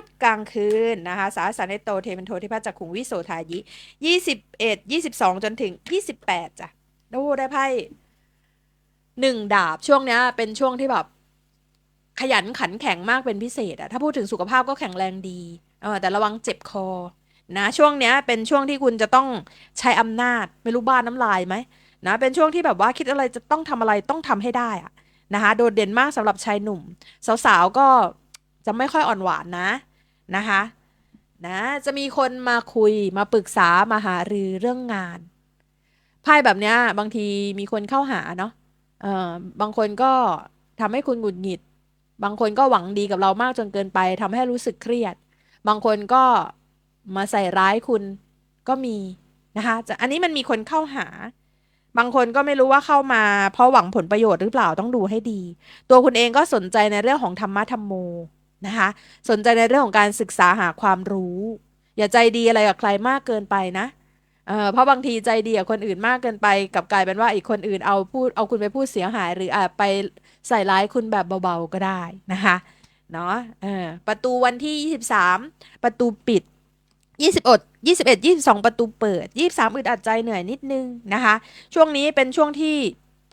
ธกลางคืนนะคะ สาสาเนโตเทมันโททิพัฒจักขุงวิโสทายิยี่สิบเอ็ดยี่สิบสองจนถึงยี่สิบแปดจ้ะดูได้ไพ่หนึ่งดาบช่วงเนี้ย เป็นช่วงที่แบบขยันขันแข็งมากเป็นพิเศษอะถ้าพูดถึงสุขภาพก็แข็งแรงดีเออแต่ระวังเจ็บคอ นะ ช่วงเนี้ย เป็นช่วงที่คุณจะต้องใช้อำนาจ ไม่รู้บ้านน้ำลายไหมนะเป็นช่วงที่แบบว่าคิดอะไรจะต้องทำอะไรต้องทำให้ได้อะนะคะโดดเด่นมากสำหรับชายหนุ่ม สาวๆก็จะไม่ค่อยอ่อนหวานนะ นะคะนะจะมีคนมาคุยมาปรึกษามาหารือเรื่องงานไพ่แบบเนี้ยบางทีมีคนเข้าหาเนาะเออบางคนก็ทำให้คุณหงุดหงิด บางคนก็หวังดีกับเรามากจนเกินไปทำให้รู้สึกเครียด บางคนก็มาใส่ร้ายคุณก็มีนะคะจะอันนี้มันมีคนเข้าหา บางคนก็ไม่รู้ว่าเข้ามา เพราะหวังผลประโยชน์หรือเปล่าต้องดูให้ดี ตัวคุณเองก็สนใจในเรื่องของธรรมะธรรมโม นะคะสนใจในเรื่องของการศึกษาหาความรู้ อย่าใจดีอะไรกับใครมากเกินไปนะเเพราะบางทีใจดีกับคนอื่นมากเกินไปกับกลายเป็นว่าอีกคนอื่นเอาพูดเอาคุณไปพูดเสียหาย หรืออาจไปใส่ร้ายคุณแบบเบาๆก็ได้นะคะเนาะประตูวันที่ 23 ประตูปิดยี่สิบเอ็ดยี่สิบสองประตูเปิดยี่สามอึดอัดใจเหนื่อยนิดนึงนะคะ ช่วงนี้เป็นช่วงที่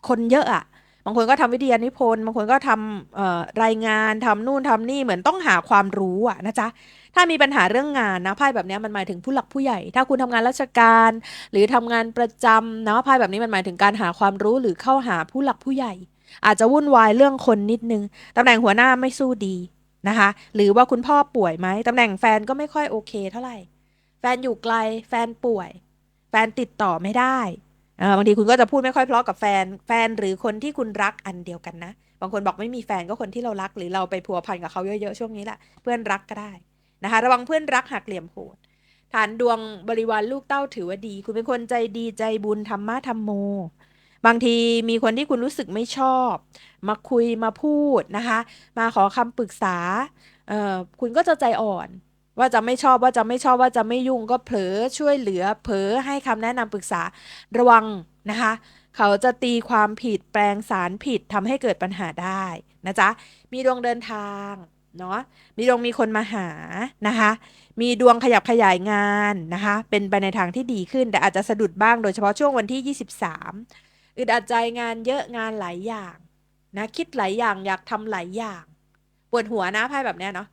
คนเยอะอะ บางคนก็ทำวิทยานิพนธ์บางคนก็ทำรายงานทำนู่นทำนี่เหมือนต้องหาความรู้อะนะจ๊ะถ้ามีปัญหาเรื่องงานนะไพ่แบบนี้มันหมายถึงผู้หลักผู้ใหญ่ ถ้าคุณทำงานราชการ หรือทำงานประจำนะไพ่แบบนี้มันหมายถึงการหาความรู้หรือเข้าหาผู้หลักผู้ใหญ่ อาจจะวุ่นวายเรื่องคนนิดนึงตำแหน่งหัวหน้าไม่สู้ดีนะคะหรือว่าคุณพ่อป่วยไหมตำแหน่งแฟนก็ไม่ค่อยโอเคเท่าไหร่ แฟนอยู่ไกลแฟนป่วย แฟนติดต่อไม่ได้ บางทีคุณก็จะพูดไม่ค่อยเพราะกับแฟนแฟนหรือคนที่คุณรักอันเดียวกันนะ บางคนบอกไม่มีแฟนก็คนที่เรารัก หรือเราไปพัวพันกับเขาเยอะๆช่วงนี้แหละเพื่อนรักก็ได้นะคะ ระวังเพื่อนรักหักเหลี่ยมโหดฐานดวงบริวารลูกเต้าถือว่าดี คุณเป็นคนใจดีใจบุญธรรมะธรรมโม บางทีมีคนที่คุณรู้สึกไม่ชอบ มาคุยมาพูดนะคะ มาขอคำปรึกษาเออคุณก็จะใจอ่อน ว่าจะไม่ชอบว่าจะไม่ชอบว่าจะไม่ยุ่งก็เผลอช่วยเหลือ เผลอให้คำแนะนำปรึกษาระวังนะคะ เขาจะตีความผิดแปลงสารผิดทำให้เกิดปัญหาได้นะจ๊ะมีดวงเดินทางเนาะมีดวงมีคนมาหานะคะ มีดวงขยับขยายงานนะคะ เป็นไปในทางที่ดีขึ้นแต่อาจจะสะดุดบ้างโดยเฉพาะช่วงวันที่ 23 อึดอัดใจงานเยอะงานหลายอย่างนะคิดหลายอย่างอยากทำหลายอย่างปวดหัวนะไพ่แบบเนี้ยเนาะ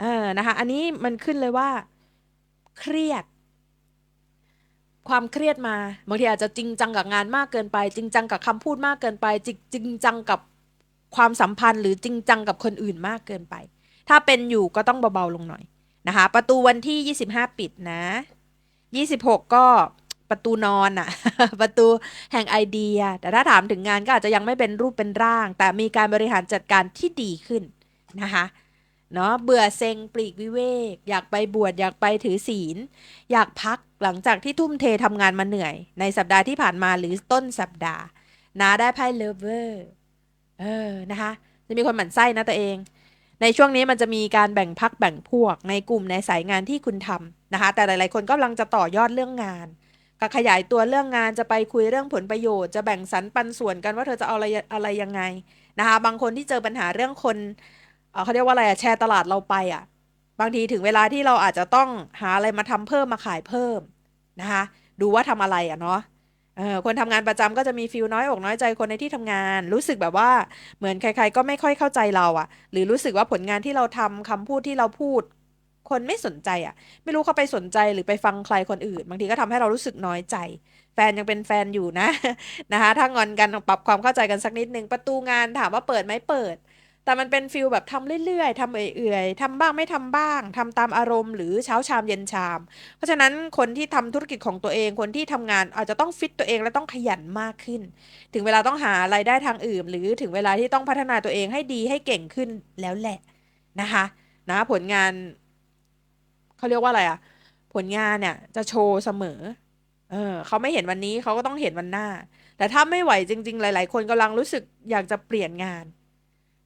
เออนะคะ อันนี้มันขึ้นเลยว่า เครียด ความเครียดมาบางทีอาจจะจริงจังกับงานมากเกินไป จริงจังกับคำพูดมากเกินไปจริงจริงจังกับความสัมพันธ์ หรือจริงจังกับคนอื่นมากเกินไป ถ้าเป็นอยู่ก็ต้องเบาๆลงหน่อยนะคะ ประตูวันที่ 25 ปิดนะ26 ก็ประตูนอนอะประตูแห่งไอเดีย แต่ถ้าถามถึงงานก็อาจจะยังไม่เป็นรูปเป็นร่าง แต่มีการบริหารจัดการที่ดีขึ้นนะคะ เนาะเบื่อเซ็งปลีกวิเวก อยากไปบวชอยากไปถือศีล อยากพักหลังจากที่ทุ่มเททำงานมาเหนื่อย ในสัปดาห์ที่ผ่านมาหรือต้นสัปดาห์นาได้ไพ่เลเวอร์เออนะคะ จะมีคนหมั่นไส้นะตัวเอง ในช่วงนี้มันจะมีการแบ่งพักแบ่งพวกในกลุ่มในสายงานที่คุณทำนะคะ แต่หลาย ๆ คนก็กำลังจะต่อยอดเรื่องงานก็ขยายตัวเรื่องงานจะไปคุยเรื่องผลประโยชน์ จะแบ่งสรรปันส่วนกันว่าเธอจะเอาอะไรอะไรยังไงนะคะ บางคนที่เจอปัญหาเรื่องคน เขาเรียกว่าอะไรอะแชร์ตลาดเราไปอะบางทีถึงเวลาที่เราอาจจะต้องหาอะไรมาทำเพิ่มมาขายเพิ่มนะคะดูว่าทำอะไรอะเนาะคนทำงานประจำก็จะมีฟิลน้อยอกน้อยใจคนในที่ทำงาน รู้สึกแบบว่าเหมือนใคร ๆ ก็ไม่ค่อยเข้าใจเราอะหรือรู้สึกว่าผลงานที่เราทำคำพูดที่เราพูด คนไม่สนใจอะไม่รู้เขาไปสนใจหรือไปฟังใครคนอื่น บางทีก็ทำให้เรารู้สึกน้อยใจ แฟนยังเป็นแฟนอยู่นะนะคะถ้างอนกันปรับความเข้าใจกันสักนิดนึงประตูงานถามว่าเปิดไหมเปิด แต่มันเป็นฟิลแบบทำเรื่อยๆทำเอื่อยๆทำบ้างไม่ทำบ้างทำตามอารมณ์หรือเช้าชามเย็นชาม เพราะฉะนั้นคนที่ทำธุรกิจของตัวเองคนที่ทำงานอาจจะต้องฟิตตัวเองและต้องขยันมากขึ้น ถึงเวลาต้องหาไรายได้ทางอื่น หรือถึงเวลาที่ต้องพัฒนาตัวเองให้ดีให้เก่งขึ้นแล้วแหละนะคะนะผลงานเขาเรียกว่าอะไรอะผลงานเนี่ยจะโชว์เสมอ เออเขาไม่เห็นวันนี้เขาก็ต้องเห็นวันหน้า แต่ถ้าไม่ไหวจริง ๆ หลาย ๆ คนกำลังรู้สึกอยากจะเปลี่ยนงาน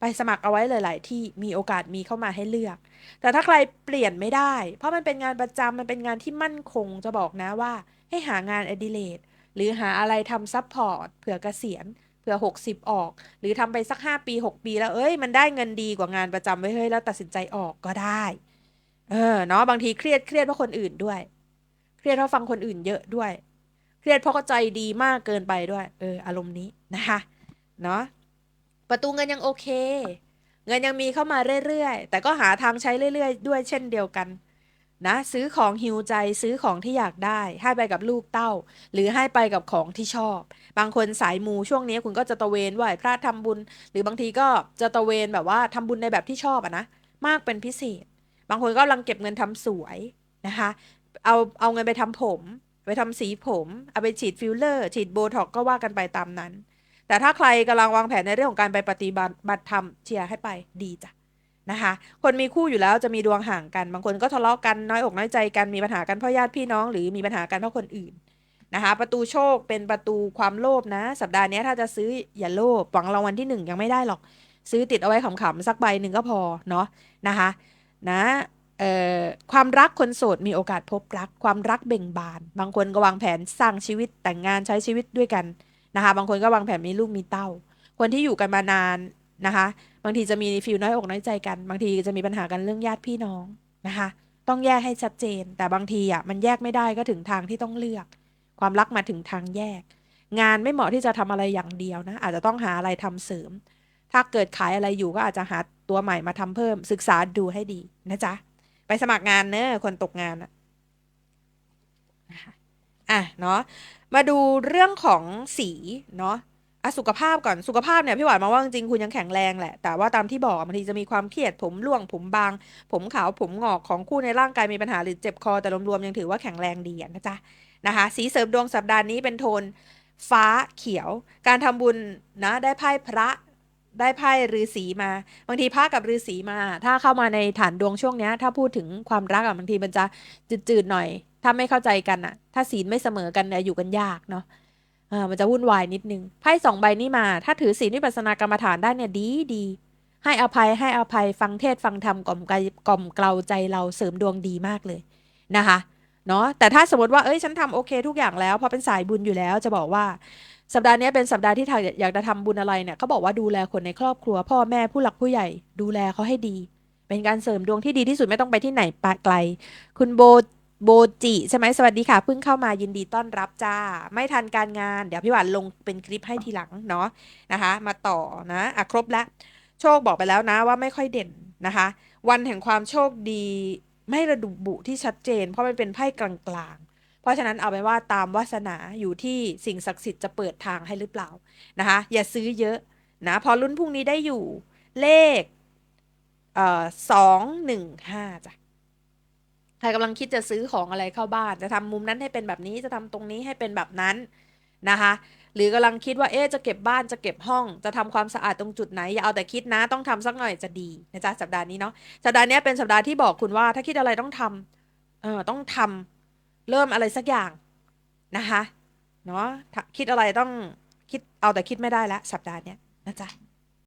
ไปสมัครเอาไว้หลาย ๆ ที่มีโอกาสมีเข้ามาให้เลือก แต่ถ้าใครเปลี่ยนไม่ได้ เพราะมันเป็นงานประจำมันเป็นงานที่มั่นคงจะบอกนะว่า ให้หางานอดิเลกหรือหาอะไรทำซับพอร์ตเผื่อเกษียณเผื่อ 60 ออก หรือทำไปสัก 5 ปี 6 ปีแล้วเอ้ยมันได้เงินดีกว่างานประจำไว้เฮ้ยแล้วตัดสินใจออกก็ได้ เออเนาะบางทีเครียดเครียดเพราะคนอื่นด้วย เครียดเพราะฟังคนอื่นเยอะด้วย เครียดเพราะเขาใจดีมากเกินไปด้วย เอออารมณ์นี้นะคะเนาะ ประตูเงินยังโอเค เงินยังมีเข้ามาเรื่อยๆ แต่ก็หาทางใช้เรื่อยๆ ด้วยเช่นเดียวกัน นะ ซื้อของฮิวใจซื้อของที่อยากได้ ให้ไปกับลูกเต้า หรือให้ไปกับของที่ชอบ บางคนสายมูช่วงนี้คุณก็จะตะเวนไหวพระทำบุญ หรือบางทีก็จะตะเวนแบบว่าทำบุญในแบบที่ชอบอะนะมากเป็นพิเศษ บางคนก็กำลังเก็บเงินทำสวยนะคะ เอาเอาเงินไปทำผม ไปทำสีผม เอาไปฉีดฟิลเลอร์ ฉีดโบท็อกก็ว่ากันไปตามนั้น แต่ถ้าใครกำลังวางแผนในเรื่องของการไปปฏิบัติบัติธรรมเชียร์ให้ไปดีจ้ะนะคะ คนมีคู่อยู่แล้วจะมีดวงห่างกัน บางคนก็ทะเลาะกันน้อยอกน้อยใจกันมีปัญหากันเพราะญาติพี่น้อง หรือมีปัญหากันเพราะคนอื่นนะคะ ประตูโชคเป็นประตูความโลภนะ สัปดาห์นี้ถ้าจะซื้ออย่าโลภหวังรางวัลที่หนึ่งยังไม่ได้หรอก ซื้อติดเอาไว้ขำๆสักใบหนึ่งก็พอเนาะนะคะนะความรักคนโสดมีโอกาสพบรัก ความรักเบ่งบาน บางคนก็วางแผนสร้างชีวิตแต่งงานใช้ชีวิตด้วยกัน นะคะ บางคนก็วางแผนมีลูกมีเต้า คนที่อยู่กันมานานนะคะ บางทีจะมีฟิลน้อยอกน้อยใจกัน บางทีจะมีปัญหากันเรื่องญาติพี่น้องนะคะ ต้องแยกให้ชัดเจน แต่บางทีอะมันแยกไม่ได้ก็ถึงทางที่ต้องเลือก ความรักมาถึงทางแยก งานไม่เหมาะที่จะทำอะไรอย่างเดียวนะ อาจจะต้องหาอะไรทำเสริม ถ้าเกิดขายอะไรอยู่ก็อาจจะหาตัวใหม่มาทำเพิ่ม ศึกษาดูให้ดีนะจ๊ะ ไปสมัครงานเนอะคนตกงานอะนะคะอะเนาะ มาดูเรื่องของสีเนาะอะสุขภาพก่อนสุขภาพเนี่ยพี่หวานมองว่าจริงๆคุณยังแข็งแรงแหละ แต่ว่าตามที่บอกบางทีจะมีความเครียดผมร่วงผมบาง ผมขาวผมงอกของคู่ในร่างกายมีปัญหาหรือเจ็บคอแต่รวมๆยังถือว่าแข็งแรงดีอะนะจ๊ะนะคะสีเสริมดวงสัปดาห์นี้เป็นโทนฟ้าเขียว การทำบุญนะได้ไพ่พระได้ไพ่ฤาษีมา บางทีพระกับฤาษีมา ถ้าเข้ามาในฐานดวงช่วงนี้ถ้าพูดถึงความรักอะบางทีมันจะจืดๆหน่อย ถ้าไม่เข้าใจกันอะถ้าศีลไม่เสมอกันเนี่ยอยู่กันยากเนาะเออมันจะวุ่นวายนิดนึงไพ่สองใบนี้มา ถ้าถือศีลวิปัสสนากรรมฐานได้เนี่ยดีดีให้อภัยให้อภัยฟังเทศฟังธรรมกล่อมกลกล่อมเกลาใจเราเสริมดวงดีมากเลยนะคะเนาะแต่ถ้าสมมติว่าเอ้ยฉันทำโอเคทุกอย่างแล้วเพราะเป็นสายบุญอยู่แล้วจะบอกว่า สัปดาห์นี้เป็นสัปดาห์ที่อยากจะทำบุญอะไรเนี่ยเขาบอกว่าดูแลคนในครอบครัว พ่อแม่ผู้หลักผู้ใหญ่ ดูแลเขาให้ดี เป็นการเสริมดวงที่ดีที่สุดไม่ต้องไปที่ไหนปะไกล คุณโบ โบจิใช่ไหมสวัสดีค่ะเพิ่งเข้ามายินดีต้อนรับจ้า ไม่ทันการงาน เดี๋ยวพี่หวานลงเป็นคลิปให้ทีหลังเนาะนะคะ มาต่อนะอะครบแล้วโชคบอกไปแล้วนะว่าไม่ค่อยเด่นนะคะ วันแห่งความโชคดีไม่ระบุที่ชัดเจน เพราะมันเป็นไพ่กลางๆ เพราะฉะนั้นเอาไปนว่าตามวาสนาอยู่ที่สิ่งศักดิ์สิทธิ์จะเปิดทางให้หรือเปล่านะคะ อย่าซื้อเยอะนะพอรุ่นพรุ่งนี้ได้อยู่เลขเอ่อสองหนึ่งห้าจ้ะ ครกำลังคิดจะซื้อของอะไรเข้าบ้าน จะทำมุมนั้นให้เป็นแบบนี้จะทำตรงนี้ให้เป็นแบบนั้นนะคะ หรือกำลังคิดว่าเอ๊ะจะเก็บบ้านจะเก็บห้อง จะทำความสะอาดตรงจุดไหนอย่าเอาแต่คิดนะต้องทำสักหน่อยจะดีนะจ๊ะสัปดาห์นี้เนาะสัปดาห์นี้เป็นสัปดาห์ที่บอกคุณว่า ถ้าคิดอะไรต้องทำเออต้องทำเริ่มอะไรสักอย่างนะคะเนาะคิดอะไรต้องคิดเอาแต่คิดไม่ได้แล้วสัปดาห์นี้นะจ๊ะ